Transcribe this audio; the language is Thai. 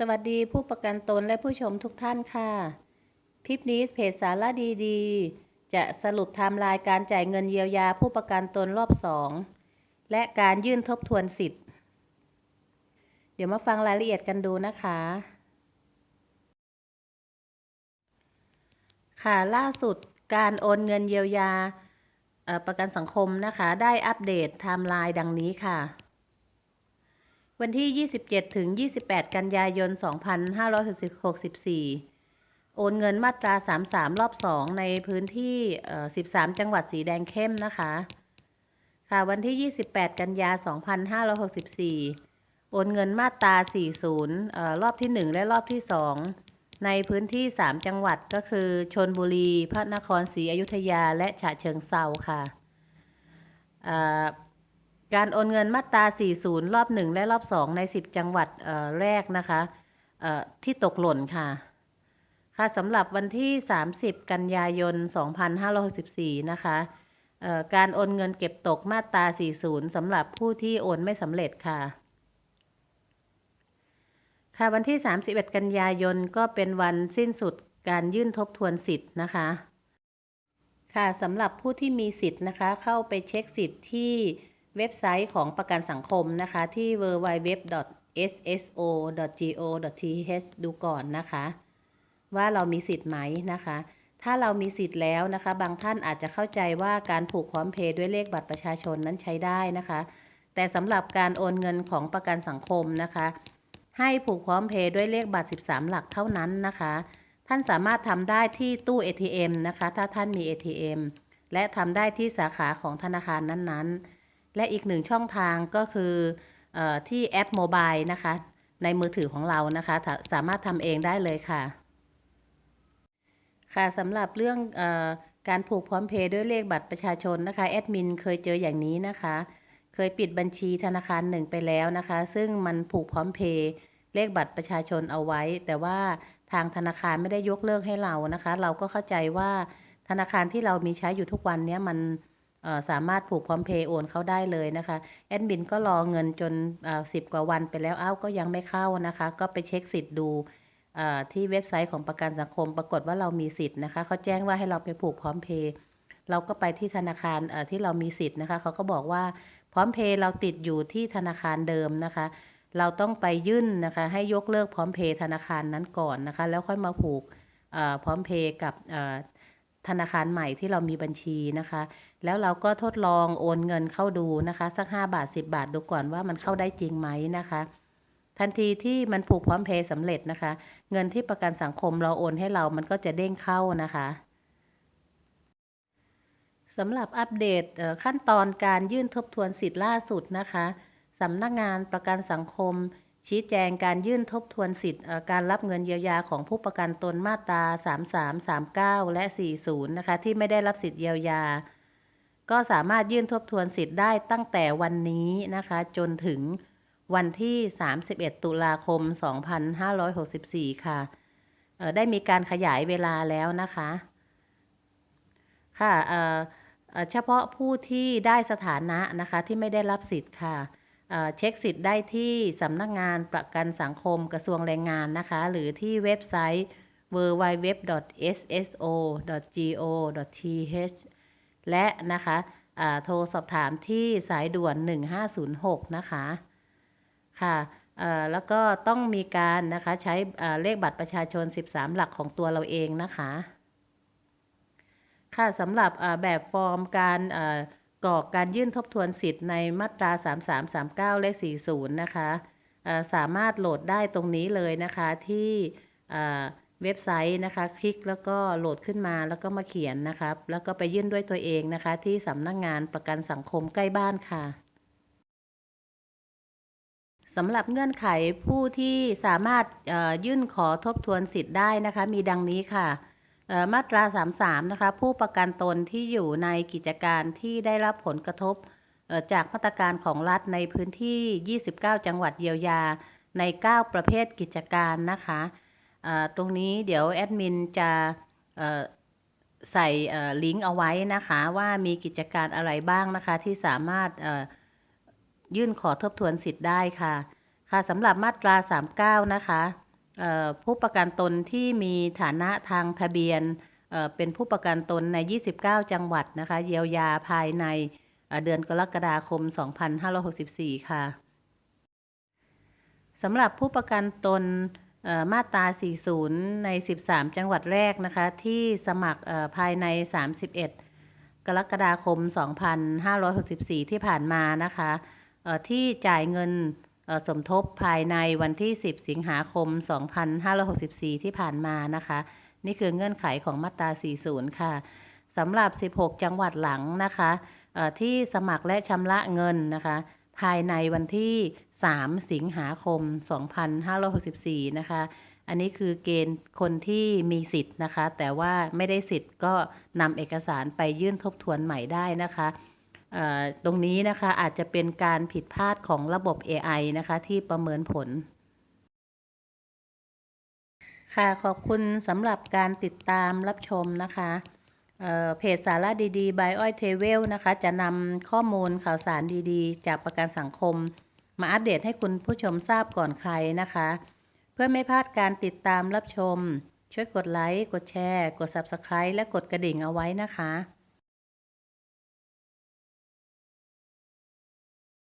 สวัสดีผู้ประกันตนและผู้ชมทุกท่านค่ะ คลิปนี้เพจสาระดีๆ จะสรุปไทม์ไลน์การจ่ายเงินเยียวยาผู้ประกันตนรอบสองและการยื่นทบทวนสิทธิ์ เดี๋ยวมาฟังรายละเอียดกันดูนะคะ ค่ะล่าสุดการโอนเงินเยียวยาประกันสังคมนะคะ ได้อัปเดตไทม์ไลน์ดังนี้ค่ะ วันที่ 27 ถึง 28 กันยายน 2564 โอนเงินมาตรา 33 รอบ 2 ในพื้นที่ 13 จังหวัดสีแดงเข้มนะคะ ค่ะ วันที่ 28 กันยา 2564 โอนเงินมาตรา 40ออรอบที่ 1 และรอบที่ 2 ในพื้นที่ 3 จังหวัดก็คือ ชนบุรี พระนครศรีอยุธยา และฉะเชิงเซาค่ะอ่อ การโอนเงินมาตรา 40 รอบ 1 และรอบ 2 ใน 10 จังหวัดแรกนะคะที่ตกหล่นค่ะ ค่ะสำหรับวันที่ 30 กันยายน 2564 นะคะเอ่อการโอนเงินเก็บตกมาตรา 40 สำหรับผู้ที่โอนไม่สำเร็จค่ะ ค่ะวันที่ 31 กันยายนก็เป็นวันสิ้นสุดการยื่นทบทวนสิทธิ์นะคะ ค่ะสำหรับผู้ที่มีสิทธิ์นะคะ เข้าไปเช็คสิทธิ์ที่ เว็บไซต์ของประกันสังคมนะคะ ที่ www.sso.go.th ดูก่อนนะคะ ว่าเรามีสิทธิ์ไหมนะคะ ถ้าเรามีสิทธิ์แล้วนะคะ บางท่านอาจจะเข้าใจว่าการผูกพร้อมเพย์ด้วยเลขบัตรประชาชนนั้นใช้ได้นะคะ แต่สำหรับการโอนเงินของประกันสังคมนะคะ ให้ผูกพร้อมเพย์ด้วยเลขบัตร 13 หลักเท่านั้นนะคะ ท่านสามารถทำได้ที่ตู้ ATM นะคะ ถ้าท่านมี ATM และทำได้ที่สาขาของธนาคารนั้นๆ และอีกหนึ่งช่องทางก็คืออที่แอปโมบายนะคะ ในมือถือของเรานะคะ สามารถทำเองได้เลยค่ะ ค่ะสำหรับเรื่องอการผูกพร้อมเพย์ด้วยเลขบัตรประชาชนนะคะแอดมินเคยเจออย่างนี้นะคะ เคยปิดบัญชีธนาคารหนึ่งไปแล้วนะคะ ซึ่งมันผูกพร้อมเพย์เลขบัตรประชาชนเอาไว้ แต่ว่าทางธนาคารไม่ได้ยกเลิกให้เรานะคะ เราก็เข้าใจว่าธนาคารที่เรามีใช้อยู่ทุกวันนี้มัน สามารถผูกพร้อมเพย์โอนเข้าได้เลยนะคะแอดมินก็รอเงินจนสิบกว่าวันไปแล้วอ้าวก็ยังไม่เข้านะคะ ก็ไปเช็คสิทธิ์ดูที่เว็บไซต์ของประกันสังคมปรากฏว่าเรามีสิทธิ์นะคะเขาแจ้งว่าให้เราไปผูกพร้อมเพย์เราก็ไปที่ธนาคารที่เรามีสิทธิ์นะคะเขาก็บอกว่าพร้อมเพย์เราติดอยู่ที่ธนาคารเดิมนะคะ เราต้องไปยื่นนะคะ ให้ยกเลิกพร้อมเพย์ธนาคารนั้นก่อนนะคะ แล้วค่อยมาผูกพร้อมเพย์กับธนาคารใหม่ที่เรามีบัญชีนะคะ แล้วเราก็ทดลองโอนเงินเข้าดูนะคะ สัก 5 บาท 10 บาทดูก่อนว่ามันเข้าได้จริงไหมนะคะ ทันทีที่มันผูกพร้อมเพย์สำเร็จนะคะ เงินที่ประกันสังคมเราโอนให้เรามันก็จะเด้งเข้านะคะสำหรับอัปเดตขั้นตอนการยื่นทบทวนสิทธิ์ล่าสุดนะคะสำนักงานประกันสังคม ชี้แจงการยื่นทบทวนสิทธิ์การรับเงินเยียวยาของผู้ประกันตนมาตรา 33 39 และ 40 นะคะ ที่ไม่ได้รับสิทธิ์เยียวยา ก็สามารถยื่นทบทวนสิทธิ์ได้ตั้งแต่วันนี้นะคะ จนถึงวันที่ 31 ตุลาคม 2564 ค่ะเอ่อได้มีการขยายเวลาแล้วนะคะ ค่ะเเฉพาะผู้ที่ได้สถานะนะคะที่ไม่ได้รับสิทธิ์ค่ะเเช็คสิทธิ์ได้ที่สำนักงานประกันสังคมกระทรวงแรงงานนะคะ หรือที่เว็บไซต์ www.sso.go.th และนะคะโทรสอบถามที่สายด่วน 1506 นะคะค่ะแล้วก็ต้องมีการนะคะใช้เลขบัตรประชาชน 13 หลักของตัวเราเองนะคะ ค่ะสำหรับแบบฟอร์มการก่อกรอกการยื่นทบทวนสิทธิ์ในมาตรา 33 39 และ 40 นะคะเอ่อสามารถโหลดได้ตรงนี้เลยนะคะที่ เว็บไซต์นะคะ คลิกแล้วก็โหลดขึ้นมาแล้วก็มาเขียนนะครับ แล้วก็ไปยื่นด้วยตัวเองนะคะ ที่สำนักงานประกันสังคมใกล้บ้านค่ะสำหรับเงื่อนไขผู้ที่สามารถยื่นขอทบทวนสิทธิ์ได้นะคะ มีดังนี้ค่ะ มาตรา 33 นะคะ ผู้ประกันตนที่อยู่ในกิจการที่ได้รับผลกระทบจากมาตรการของรัฐในพื้นที่ 29 จังหวัดเยียวยาใน 9 ประเภทกิจการนะคะ ตรงนี้เดี๋ยวแอดมินจะใส่ลิงก์เอาไว้นะคะว่ามีกิจการอะไรบ้างนะคะ ที่สามารถยื่นขอทบทวนสิทธิ์ได้ค่ะ ค่ะสำหรับมาตรา 39 นะคะผู้ประกันตนที่มีฐานะทางทะเบียนเป็นผู้ประกันตนใน 29 จังหวัดนะคะเยียวยาภายในเดือนกรกฎาคม 2564 ค่ะสำหรับผู้ประกันตน มาตรา 40 ใน 13 จังหวัดแรกนะคะ ที่สมัครภายใน 31 กรกฎาคม 2564 ที่ผ่านมานะคะที่จ่ายเงินสมทบภายในวันที่ 10 สิงหาคม 2564 ที่ผ่านมานะคะ นี่คือเงื่อนไขของมาตรา 40 ค่ะสำหรับ 16 จังหวัดหลังนะคะที่สมัครและชำระเงินนะคะ ภายในวันที่ 3 สิงหาคม 2564 นะคะ อันนี้คือเกณฑ์คนที่มีสิทธิ์นะคะ แต่ว่าไม่ได้สิทธิ์ก็นำเอกสารไปยื่นทบทวนใหม่ได้นะคะตรงนี้นะคะอาจจะเป็นการผิดพลาดของระบบ AI นะคะที่ประเมินผล ค่ะขอบคุณสำหรับการติดตามรับชมนะคะ เเพจสาระดีๆ by อ้อยเทเวลนะคะ จะนำข้อมูลข่าวสารดีๆ จากประกันสังคม มาอัปเดตให้คุณผู้ชมทราบก่อนใครนะคะ เพื่อไม่พลาดการติดตามรับชม ช่วยกดไลค์ กดแชร์ กด Subscribe และกดกระดิ่งเอาไว้นะคะ